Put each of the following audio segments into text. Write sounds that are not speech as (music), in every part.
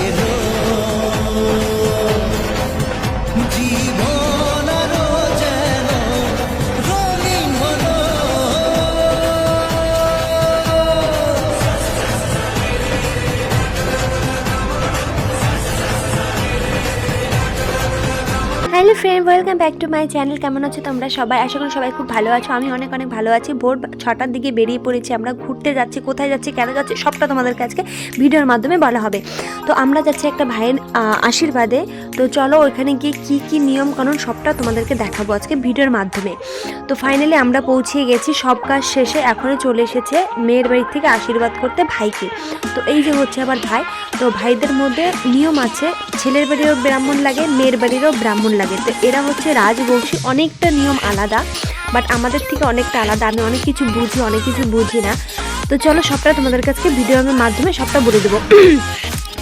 এলো জীবন welcome back to my channel কেমন আছো তোমরা সবাই? আশা করি সবাই খুব ভালো আছো। আমি অনেক অনেক ভালো আছি। ভোর ছটার দিকে বেরিয়ে পড়েছি। আমরা ঘুরতে যাচ্ছি। কোথায় যাচ্ছি? কেন যাচ্ছি? সবটা তোমাদেরকে আজকে ভিডিওর মাধ্যমে বলা হবে। তো আমরা যাচ্ছি একটা ভাইয়ের আশীর্বাদে। তো চলো ওইখানে গিয়ে কী কী নিয়ম কানুন সবটা তোমাদেরকে দেখাবো আজকে ভিডিওর মাধ্যমে। তো ফাইনালি আমরা পৌঁছে গেছি। সব কাজ শেষে এখনও চলে এসেছে মেয়ের বাড়ির থেকে আশীর্বাদ করতে ভাইকে। তো এই যে হচ্ছে আবার ভাই। তো ভাইদের মধ্যে নিয়ম আছে। ছেলের বাড়িরও ব্রাহ্মণ লাগে, মেয়ের বাড়িরও ব্রাহ্মণ লাগে। তো এরা হচ্ছে রাজবংশী, অনেকটা নিয়ম আলাদা বাট আমাদের থেকে অনেকটা আলাদা। আমি অনেক কিছু বুঝি, অনেক কিছু বুঝি না। তো চলো সবটা তোমাদের কাছে ভিডিওর মাধ্যমে সবটা বলে দেবো।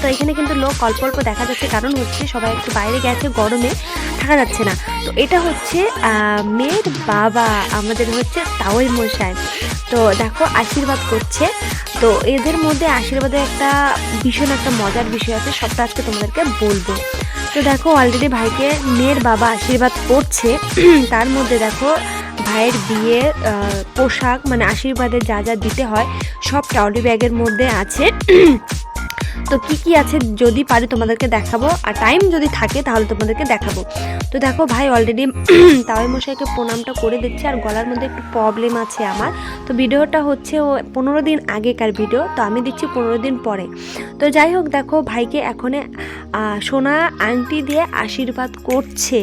তো এখানে কিন্তু লোক অল্প অল্প দেখা যাচ্ছে, কারণ হচ্ছে সবাই একটু বাইরে গেছে, গরমে থাকা যাচ্ছে না। তো এটা হচ্ছে মেয়ের বাবা আমাদের হচ্ছে তাওই মশাই। তো দেখো, আশীর্বাদ করছে। তো এদের মধ্যে আশীর্বাদের একটা ভীষণ একটা মজার বিষয় আছে, সবটা আজকে তোমাদেরকে বলব। তো দেখো অলরেডি ভাইকে মেয়ের বাবা আশীর্বাদ করছে। তার মধ্যে দেখো ভাইয়ের বিয়ে পোশাক মানে আশীর্বাদের যা যা দিতে হয় সব ট্রাউলি ব্যাগের মধ্যে আছে। তো কি কি আছে যদি পারি তোমাদেরকে দেখাবো? আর টাইম যদি থাকে তাহলে তোমাদেরকে দেখাবো। তো দেখো ভাই অলরেডি (clears throat) তাওয়াই মশাইকে প্রণামটা করে দিচ্ছে আর গলার মধ্যে একটু প্রবলেম আছে আমার। তো ভিডিওটা হচ্ছে ও পনেরো দিন আগেকার ভিডিও তো আমি দিচ্ছি পনেরো দিন পরে। তো যাই হোক দেখো ভাইকে এখনে সোনা আংটি দিয়ে আশীর্বাদ করছে।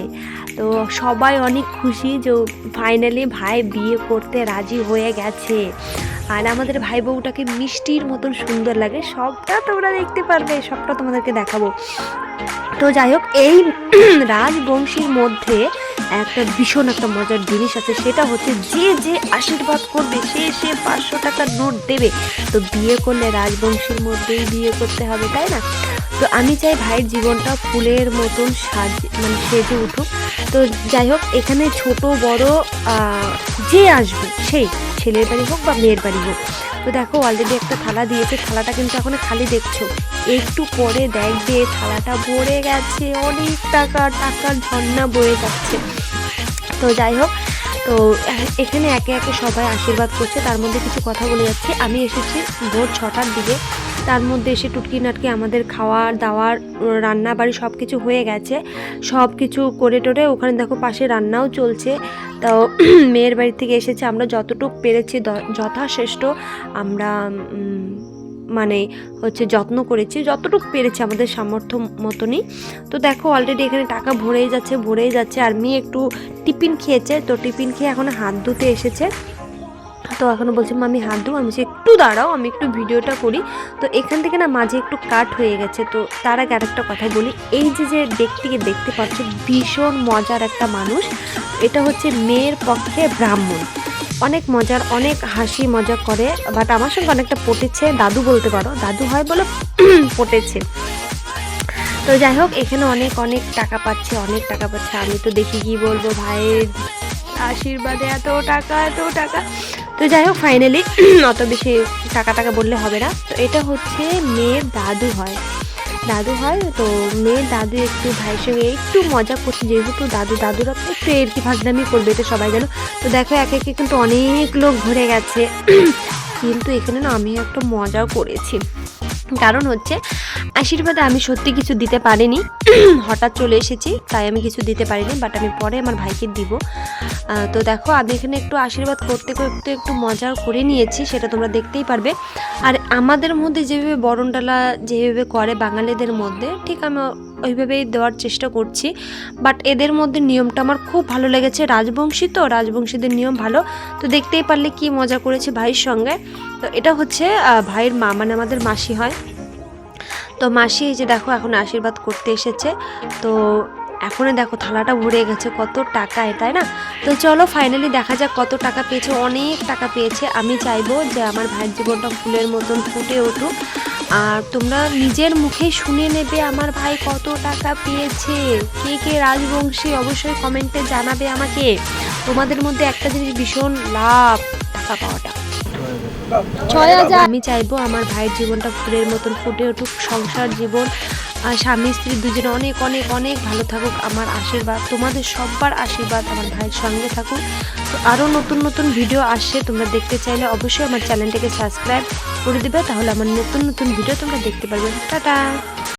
তো সবাই অনেক খুশি যে ফাইনালি ভাই বিয়ে করতে রাজি হয়ে গেছে। আর আমাদের ভাই বউটাকে মিষ্টির মতন সুন্দর লাগে, সবটা তোমরা দেখতে পারবে, সবটা তোমাদেরকে দেখাবো। তো যাই হোক, এই (clears throat) রাজবংশীর মধ্যে একটা ভীষণ একটা মজার জিনিস আছে, সেটা হচ্ছে যে যে আশীর্বাদ করবে, সে সে পাঁচশো টাকার নোট দেবে। তো বিয়ে করলে রাজবংশীর মধ্যেই বিয়ে করতে হবে, তাই না? তো আমি চাই ভাইয়ের জীবনটা ফুলের মতন সাজ মানে সেজে উঠুক। তো যাই হোক, এখানে ছোট, বড় যে আসবে, সেই ছেলের বাড়ি হোক বা মেয়ের বাড়ি হোক তো দেখো অলরেডি একটা থালা দিয়েছে, থালাটা কিন্তু এখন খালি দেখছ। একটু পরে দেখবে থালাটা ভরে গেছে, অনেক টাকা, টাকার ঝর্ণা বয়ে যাচ্ছে। তো যাই হোক, তো এখানে একে একে সবাই আশীর্বাদ করছে, তার মধ্যে কিছু কথা বলে যাচ্ছি। আমি এসেছি ভোর ছটার দিকে। তার মধ্যে এসে টুটকি নাটকি আমাদের খাওয়ার, দাওয়ার, রান্না বাড়ি সব কিছু হয়ে গেছে। সব কিছু করে টোরে ওখানে দেখো পাশে রান্নাও চলছে। তো (clears throat) মেয়ের বাড়ি থেকে এসেছে আমরা যতটুকু পেরেছি যথাশ্রেষ্ঠ আমরা মানে হচ্ছে যত্ন করেছি, যতটুকু পেরেছি আমাদের সামর্থ্য মতনই। তো দেখো অলরেডি এখানে টাকা ভরেই যাচ্ছে ভরেই যাচ্ছে। আর মেয়ে একটু টিফিন খেয়েছে, তো টিফিন খেয়ে এখন হাত ধুতে এসেছে। তো এখনও বলছি "মা, আমি হাত ধুবো আমি একটু দাঁড়াও আমি একটু ভিডিওটা করি। তো এখান থেকে না মাঝে একটু কাট হয়ে গেছে। তো তার আগে আরেকটা কথা বলি এই যে যে ব্যক্তিকে দেখতে পাচ্ছ ভীষণ মজার একটা মানুষ। এটা হচ্ছে মেয়ের পক্ষে ব্রাহ্মণ। অনেক মজার অনেক হাসি মজা করে বাট আমার সঙ্গে অনেকটা পটেছে। দাদু বলতে পারো দাদু হয় বলে (clears throat) পটেছে। তো যাই হোক এখানে অনেক অনেক টাকা পাচ্ছে অনেক টাকা পাচ্ছে। আমি তো দেখি কি বলব ভাইয়ের আশীর্বাদে এত টাকা এত টাকা। তো যাই হোক ফাইনালি (clears throat) অত বেশি টাকা টাকা বললে হবে না। তো এটা হচ্ছে মেয়ের দাদু হয়। দাদু হয়, তো মেয়ের দাদু একটু ভাইয়ের সঙ্গে একটু মজা করছে। যেহেতু দাদু, দাদুরা একটু এর কি ভাগনামি করবে, এটা সবাই জানো। তো দেখো, একে একে কিন্তু অনেক লোক ভরে গেছে। (clears throat) কিন্তু এখানে না, আমি একটা মজাও করেছি। কারণ হচ্ছে আশীর্বাদে আমি সত্যি কিছু দিতে পারিনি। (clears throat) হঠাৎ চলে এসেছি, তাই আমি কিছু দিতে পারিনি বাট আমি পরে আমার ভাইকে দিব। তো দেখো, আমি এখানে একটু আশীর্বাদ করতে করতে একটু মজা করে নিয়েছি, সেটা তোমরা দেখতেই পারবে। আর আমাদের মধ্যে যেভাবে বরণডালা যেভাবে করে বাঙালিদের মধ্যে, ঠিক আমি ওইভাবেই দেওয়ার চেষ্টা করছি। বাট এদের মধ্যে নিয়মটা আমার খুব ভালো লেগেছে। রাজবংশী তো, রাজবংশীদের নিয়ম ভালো। তো দেখতেই পারলে কি মজা করেছে ভাইয়ের সঙ্গে। তো এটা হচ্ছে ভাইয়ের মা মানে আমাদের মাসি হয়। তো মাসি এই যে দেখো এখন আশীর্বাদ করতে এসেছে। তো এখনও দেখো থালাটা ভরে গেছে, কত টাকায় তাই না? তো চলো ফাইনালি দেখা যাক কত টাকা পেয়েছে, অনেক টাকা পেয়েছে। আমি চাইব যে আমার ভাইয়ের জীবনটা ফুলের মতন ফুটে উঠুক। আর তোমরা নিজের মুখে শুনে নেবে আমার ভাই কত টাকা পেয়েছে। কে কে রাজবংশী অবশ্যই কমেন্টে জানাবে আমাকে। তোমাদের মধ্যে একটা জিনিস ভীষণ লাভ, টাকা পাওয়াটা। আমি চাইব আমার ভাইয়ের জীবনটা ফুলের মতন ফুটে উঠুক, সংসার জীবন, আর স্বামী, স্ত্রী দুজনে অনেক অনেক অনেক ভালো থাকুক। আমার আশীর্বাদ, তোমাদের সবার আশীর্বাদ আমার ভাইয়ের সঙ্গে থাকুক। তো আরও নতুন নতুন ভিডিও আসে তোমরা দেখতে চাইলে অবশ্যই আমার চ্যানেলটাকে সাবস্ক্রাইব করে দেবে। তাহলে আমার নতুন নতুন ভিডিও তোমরা দেখতে পারবে। টাটা!